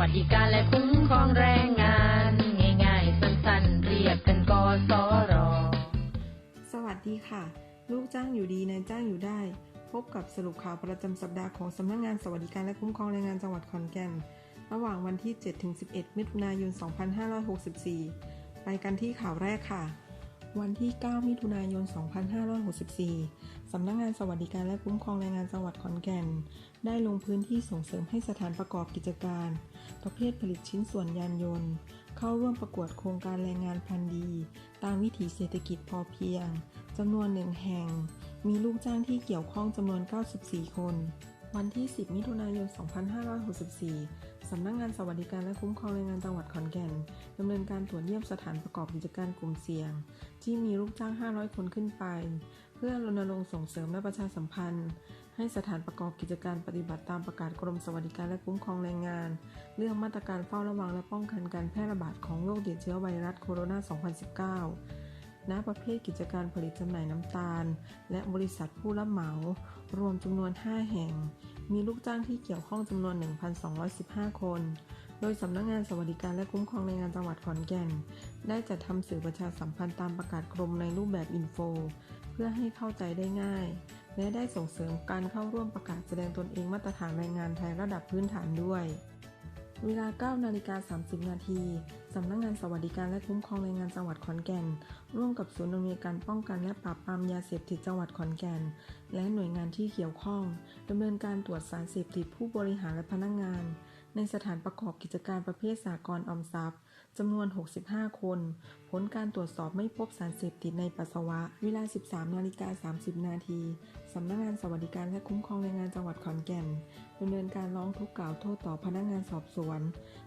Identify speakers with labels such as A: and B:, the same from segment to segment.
A: วัสดิการและคุ้มครองแรงงาน ง่ายๆ สั้นๆ เรียกกันกสร
B: สวัสดีค่ะ ลูกจ้างอยู่ดีนายจ้างอยู่ได้ พบกับสรุปข่าวประจำสัปดาห์ของสำนักงานสวัสดิการและคุ้มครองแรงงานจังหวัดขอนแก่น ระหว่างวันที่ 7-11 มิถุนายน 2564 ไปกันที่ข่าวแรกค่ะ วันที่ 9 มิถุนายน 2564 สำนักงานสวัสดิการและคุ้มครองแรงงานจังหวัดขอนแก่น ได้ลงพื้นที่ส่งเสริมให้สถานประกอบกิจการ ประเภทผลิตชิ้นส่วนยานยนต์ เข้าร่วมประกวดโครงการแรงงานพันธุ์ดี ตามวิถีเศรษฐกิจพอเพียงจำนวนหนึ่งแห่ง มีลูกจ้างที่เกี่ยวข้องจำนวน 94 คน วันที่ 10 มิถุนายน 2564 สำนักงานสวัสดิการและคุ้มครองแรงงานจังหวัดขอนแก่นดำเนินการตรวจเยี่ยมสถานประกอบกิจการกลุ่มเสี่ยง ที่มีลูกจ้าง 500 คนขึ้นไป เพื่อรณรงค์ส่งเสริมและประชาสัมพันธ์ ให้สถานประกอบกิจการปฏิบัติตามประกาศกรมสวัสดิการและคุ้มครองแรงงาน เรื่องมาตรการเฝ้าระวังและป้องกันการแพร่ระบาดของโรคติดเชื้อไวรัสโคโรนา 2019 ณประเภทกิจการผลิตจำหน่ายน้ำตาล และบริษัทผู้รับเหมา รวมจำนวน 5 แห่ง มีลูกจ้างที่เกี่ยวข้องจำนวน 1,215 คน โดยสำนักงานสวัสดิการและคุ้มครองแรงงานจังหวัดขอนแก่น ได้จัดทำสื่อประชาสัมพันธ์ตามประกาศกรมในรูปแบบอินโฟ เพื่อให้เข้าใจได้ง่าย และได้ส่งเสริมการเข้าร่วมประกาศแสดงตนเองมาตรฐานแรงงานไทยระดับพื้นฐานด้วย เวลา 9 นาฬิกา 30 นาที สำนักงานสวัสดิการและคุ้มครองแรงงานจังหวัดขอนแก่น ร่วมกับศูนย์อำนวยการป้องกันและปราบปรามยาเสพติดจังหวัดขอนแก่น และหน่วยงานที่เกี่ยวข้องดำเนินการตรวจสารเสพติดผู้บริหารและพนักงาน ในสถานประกอบกิจการประเภทสากลออมทรัพย์จำนวน 65 คน ผลการตรวจสอบไม่พบสารเสพติดในปัสสาวะ เวลา 13นาฬิกา30 นาทีสำนักงานสวัสดิการและคุ้มครองแรงงานจังหวัดขอนแก่นดำเนินการร้องทุกข์กล่าวโทษต่อพนักงานสอบสวน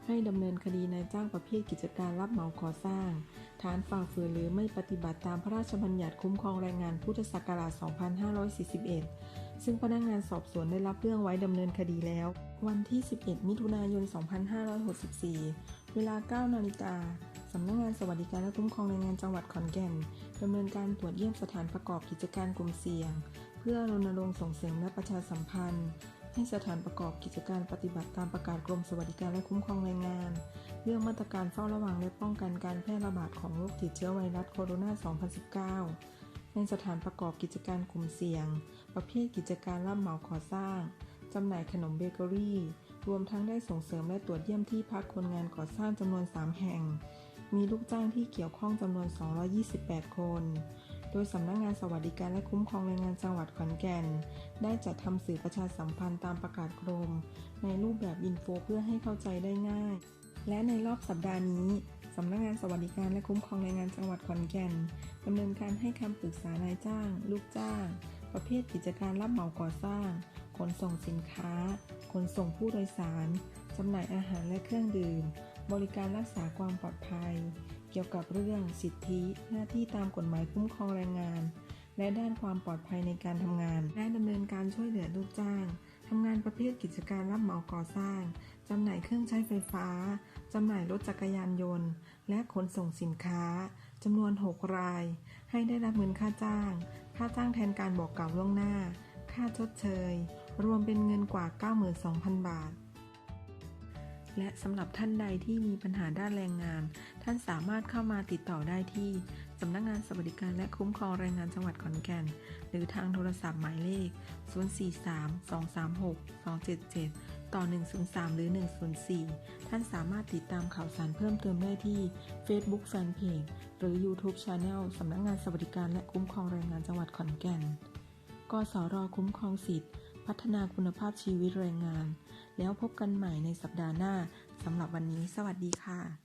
B: ให้ดำเนินคดีนายจ้างประเภทกิจการรับเหมาก่อสร้าง ฐานฝ่าฝืนหรือไม่ปฏิบัติตามพระราชบัญญัติคุ้มครองแรงงานพุทธศักราช 2541ซึ่งพนักงานสอบสวนได้รับเรื่องไว้ดำเนินคดีแล้ว วันที่ 11 มิถุนายน 2564 เวลา 9 นาฬิกาสำนักงานสวัสดิการและคุ้มครองแรงงานจังหวัดขอนแก่นดำเนินการตรวจเยี่ยมสถานประกอบกิจการกลุ่มเสี่ยง เพื่อรณรงค์ส่งเสริมและประชาสัมพันธ์ ให้สถานประกอบกิจการปฏิบัติตามประกาศกรมสวัสดิการและคุ้มครองแรงงาน เรื่องมาตรการเฝ้าระวังและป้องกันการแพร่ระบาดของโรคติดเชื้อไวรัสโคโรนา 2019 ในสถานประกอบกิจการกลุ่มเสี่ยง ประเภทกิจการรับเหมาก่อสร้าง จำหน่ายขนมเบเกอรี่ รวมทั้งได้ส่งเสริมและตรวจเยี่ยมที่พักคนงานก่อสร้างจำนวน 3 แห่ง มีลูกจ้างที่เกี่ยวข้องจำนวน 228 คน โดยสำนักงานสวัสดิการและคุ้มครองแรงงานจังหวัดขอนแก่น ได้จัดทำสื่อประชาสัมพันธ์ตามประกาศกรม ในรูปแบบอินโฟเพื่อให้เข้าใจได้ง่าย และในรอบสัปดาห์นี้ สำนักงานสวัสดิการและคุ้มครองแรงงานจังหวัดขอนแก่นดำเนินการให้คำปรึกษานายจ้าง ลูกจ้าง ประเภทกิจการรับเหมาก่อสร้าง ขนส่งสินค้า ขนส่งผู้โดยสารจำหน่ายอาหารและเครื่องดื่ม บริการรักษาความปลอดภัย เกี่ยวกับเรื่องสิทธิ หน้าที่ตามกฎหมายคุ้มครองแรงงาน และด้านความปลอดภัยในการทำงาน และดำเนินการช่วยเหลือลูกจ้าง ทำงานประเภทกิจการรับเหมาก่อสร้าง จำหน่ายเครื่องใช้ไฟฟ้า จำหน่ายรถจักรยานยนต์ และขนส่งสินค้า จำนวน 6 ราย ให้ได้รับเงินค่าจ้าง ค่าจ้างแทนการบอกกล่าวล่วงหน้า ค่าชดเชย รวมเป็นเงินกว่า 92,000 บาท และสำหรับท่านใดที่มีปัญหาด้านแรงงาน ท่านสามารถเข้ามาติดต่อได้ที่สำนักงานสวัสดิการและคุ้มครองแรงงานจังหวัดขอนแก่น หรือทางโทรศัพท์หมายเลข 043-236-277 ต่อ 103 หรือ 104 ท่านสามารถติดตามข่าวสารเพิ่มเติมได้ที่ Facebook Fanpage หรือ YouTube Channel สำนักงานสวัสดิการและคุ้มครองแรงงานจังหวัดขอนแก่น กสรคุ้มครองสิทธิ์ พัฒนาคุณภาพชีวิตแรงงาน แล้วพบกันใหม่ในสัปดาห์หน้าสำหรับวันนี้ สวัสดีค่ะ